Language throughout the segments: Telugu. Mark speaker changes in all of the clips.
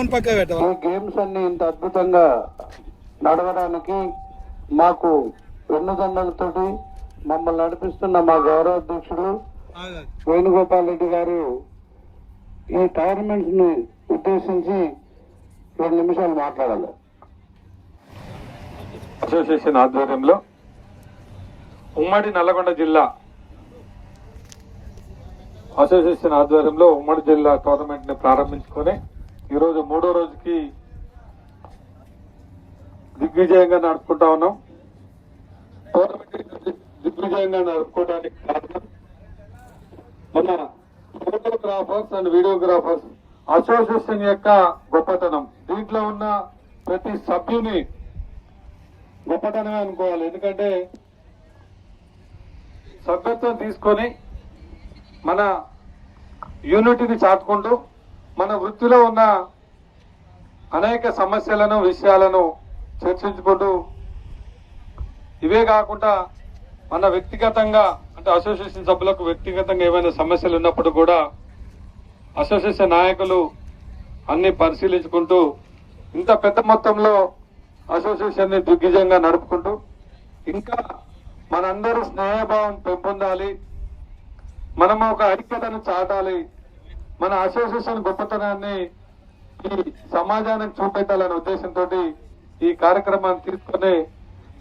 Speaker 1: ఫోన్ పక్క
Speaker 2: ఈ
Speaker 1: పెట్టవా
Speaker 2: గేమ్స్ అన్ని ఇంత అద్భుతంగా నడవడానికి మాకు వెన్నుదండలతోటి మమ్మల్ని నడిపిస్తున్న మా గౌరవ అధ్యక్షుడు
Speaker 1: ఆగాగు.
Speaker 2: వేణుగోపాల్ రెడ్డి గారు ఈ టోర్నమెంట్స్ని ఉద్దేశించి రెండు నిమిషాలు మాట్లాడాలి
Speaker 3: అసోసియేషన్ ఆధ్వర్యంలో ఉమ్మడి నల్లగొండ జిల్లా అసోసియేషన్ ఆధ్వర్యంలో ఉమ్మడి జిల్లా టోర్నమెంట్ని ప్రారంభించుకొని ఈరోజు మూడో రోజుకి దిగ్విజయంగా నడుపుకుంటా ఉన్నాం. టోర్నమెంట్ దిగ్విజయంగా నడుపుకోవడానికి కారణం మన ఫోటోగ్రాఫర్స్ అండ్ వీడియోగ్రాఫర్స్ అసోసియేషన్ యొక్క గొప్పతనం. దీంట్లో ఉన్న ప్రతి సభ్యుని గొప్పతనమే అనుకోవాలి. ఎందుకంటే సభ్యత్వం తీసుకొని మన యూనిటీని చాటుకుంటూ మన వృత్తిలో ఉన్న అనేక సమస్యలను విషయాలను చర్చించుకుంటూ ఇవే కాకుండా మన వ్యక్తిగతంగా అంటే అసోసియేషన్ సభ్యులకు వ్యక్తిగతంగా ఏమైనా సమస్యలు ఉన్నప్పుడు కూడా అసోసియేషన్ నాయకులు అన్ని పరిశీలించుకుంటూ ఇంత పెద్ద మొత్తంలో అసోసియేషన్ని దిగ్విజయంగా నడుపుకుంటూ ఇంకా మనందరూ స్నేహభావం పెంపొందాలి మనము ఒక ఐక్యతను చాటాలి మన అసోసియేషన్ గొప్పతనాన్ని ఈ సమాజానికి చూపెట్టాలనే ఉద్దేశంతో ఈ కార్యక్రమాన్ని తీసుకుని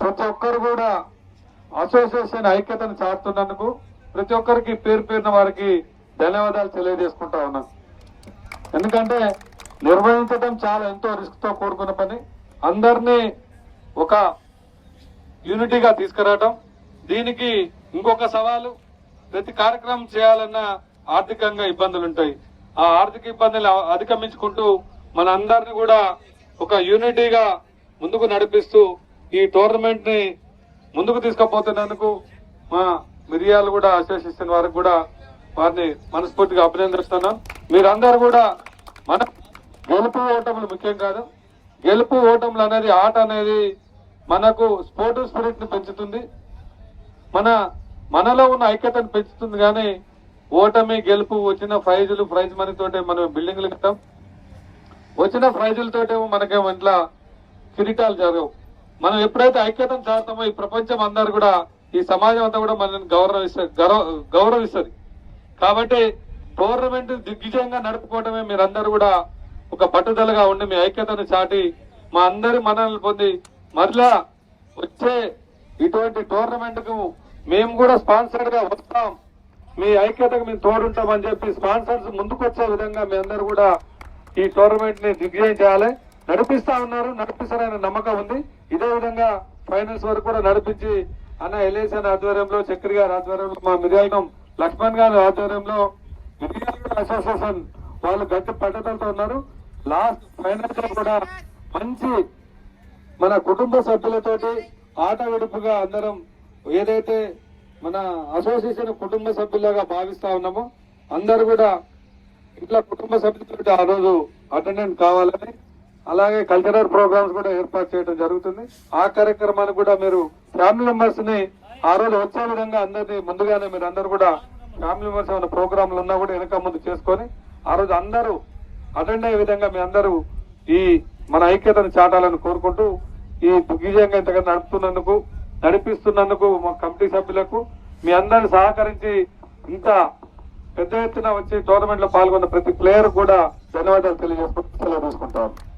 Speaker 3: ప్రతి ఒక్కరు కూడా అసోసియేషన్ ఐక్యతను చాటుతున్నందుకు ప్రతి ఒక్కరికి పేరు పేరున వారికి ధన్యవాదాలు తెలియజేసుకుంటా ఉన్నాను ఎందుకంటే నిర్వహించడం చాలా ఎంతో రిస్క్తో కూడుకున్న పని. అందరినీ ఒక యూనిటీగా తీసుకురావటం. దీనికి ఇంకొక సవాలు ప్రతి కార్యక్రమం చేయాలన్నా ఆర్థికంగా ఇబ్బందులు ఉంటాయి ఆ ఆర్థిక ఇబ్బందులు అధిగమించుకుంటూ మన అందరిని కూడా ఒక యూనిటీగా ముందుకు నడిపిస్తూ ఈ టోర్నమెంట్ని ముందుకు తీసుకుపోతున్నందుకు మా మిరియాలు కూడా అసోసియేషన్ వారికి కూడా వారిని మనస్ఫూర్తిగా అభినందిస్తున్నాం. మీరందరూ కూడా మన గెలుపు ఓటములు ముఖ్యం కాదు. గెలుపు ఓటములు అనేది ఆట అనేది మనకు స్పోర్టివ్ స్పిరిట్ని పెంచుతుంది. మన మనలో ఉన్న ఐక్యతను పెంచుతుంది కానీ ఓటమి గెలుపు వచ్చిన ప్రైజులు ప్రైజ్ మనీ తోటే మనం బిల్డింగ్లు కట్టాం. వచ్చిన ప్రైజులతోటేమో మనకేమో ఇంట్లో కిరీటాలు జరగవు. మనం ఎప్పుడైతే ఐక్యతను చాడతామో ఈ ప్రపంచం అందరు కూడా ఈ సమాజం అంతా కూడా మనల్ని గౌరవిస్తారు గౌరవిస్తుంది. కాబట్టి టోర్నమెంట్ దిగ్విజయంగా నడుపుకోవడమే మీరందరూ కూడా ఒక పట్టుదలగా ఉండి మీ ఐక్యతను చాటి మా అందరి మనల్ని పొంది మరలా వచ్చే ఇటువంటి టోర్నమెంట్కు మేము కూడా స్పాన్సర్గా వస్తాం. మీ ఐక్యతకు మేము తోడుంటామని చెప్పి స్పాన్సర్స్ ముందుకొచ్చే విధంగా మీ అందరూ కూడా ఈ టోర్నమెంట్ని దిగ్విజయం చేయాలి. నడిపిస్తా ఉన్నారు నడిపిస్తారనే నమ్మకం ఉంది. ఇదే విధంగా ఫైనల్స్ వరకు కూడా నడిపించి అన్న ఎల్ఏసన్ ఆధ్వర్యంలో చక్రి గారి ఆధ్వర్యంలో మా మిర్యాలం లక్ష్మణ్ గారి ఆధ్వర్యంలో మిర్యాల అసోసియేషన్ వాళ్ళు గట్టి పట్టుదలతో ఉన్నారు. లాస్ట్ ఫైనల్లో కూడా మంచి మన కుటుంబ సభ్యులతోటి ఆట విడుపుగా అందరం ఏదైతే మన అసోసియేషన్ కుటుంబ సభ్యులుగా భావిస్తా ఉన్నాము. అందరు కూడా ఇంట్లో కుటుంబ సభ్యులతో ఆ రోజు అటెండెంట్ కావాలని అలాగే కల్చరల్ ప్రోగ్రామ్స్ కూడా ఏర్పాటు చేయడం జరుగుతుంది. ఆ కార్యక్రమానికి కూడా మీరు ఫ్యామిలీ మెంబర్స్ని ఆ రోజు వచ్చే విధంగా అందరినీ ముందుగానే మీరు అందరు కూడా ఫ్యామిలీ మెంబర్స్ ఏమైనా ప్రోగ్రాంలు ఉన్నా కూడా వెనక ముందు చేసుకొని ఆ రోజు అందరూ అటెండ్ అయ్యే విధంగా మీ అందరూ ఈ మన ఐక్యతను చాటాలని కోరుకుంటూ ఈ దిగ్విజయంగా ఇంతగా నడుపుతున్నందుకు నడిపిస్తున్నందుకు మా కమిటీ సభ్యులకు మీ అందరిని సహకరించి ఇంత పెద్ద ఎత్తున వచ్చి టోర్నమెంట్లో పాల్గొన్న ప్రతి ప్లేయర్ కూడా ధన్యవాదాలు తెలియజేసుకుంటూ సెలవు తీసుకుంటాను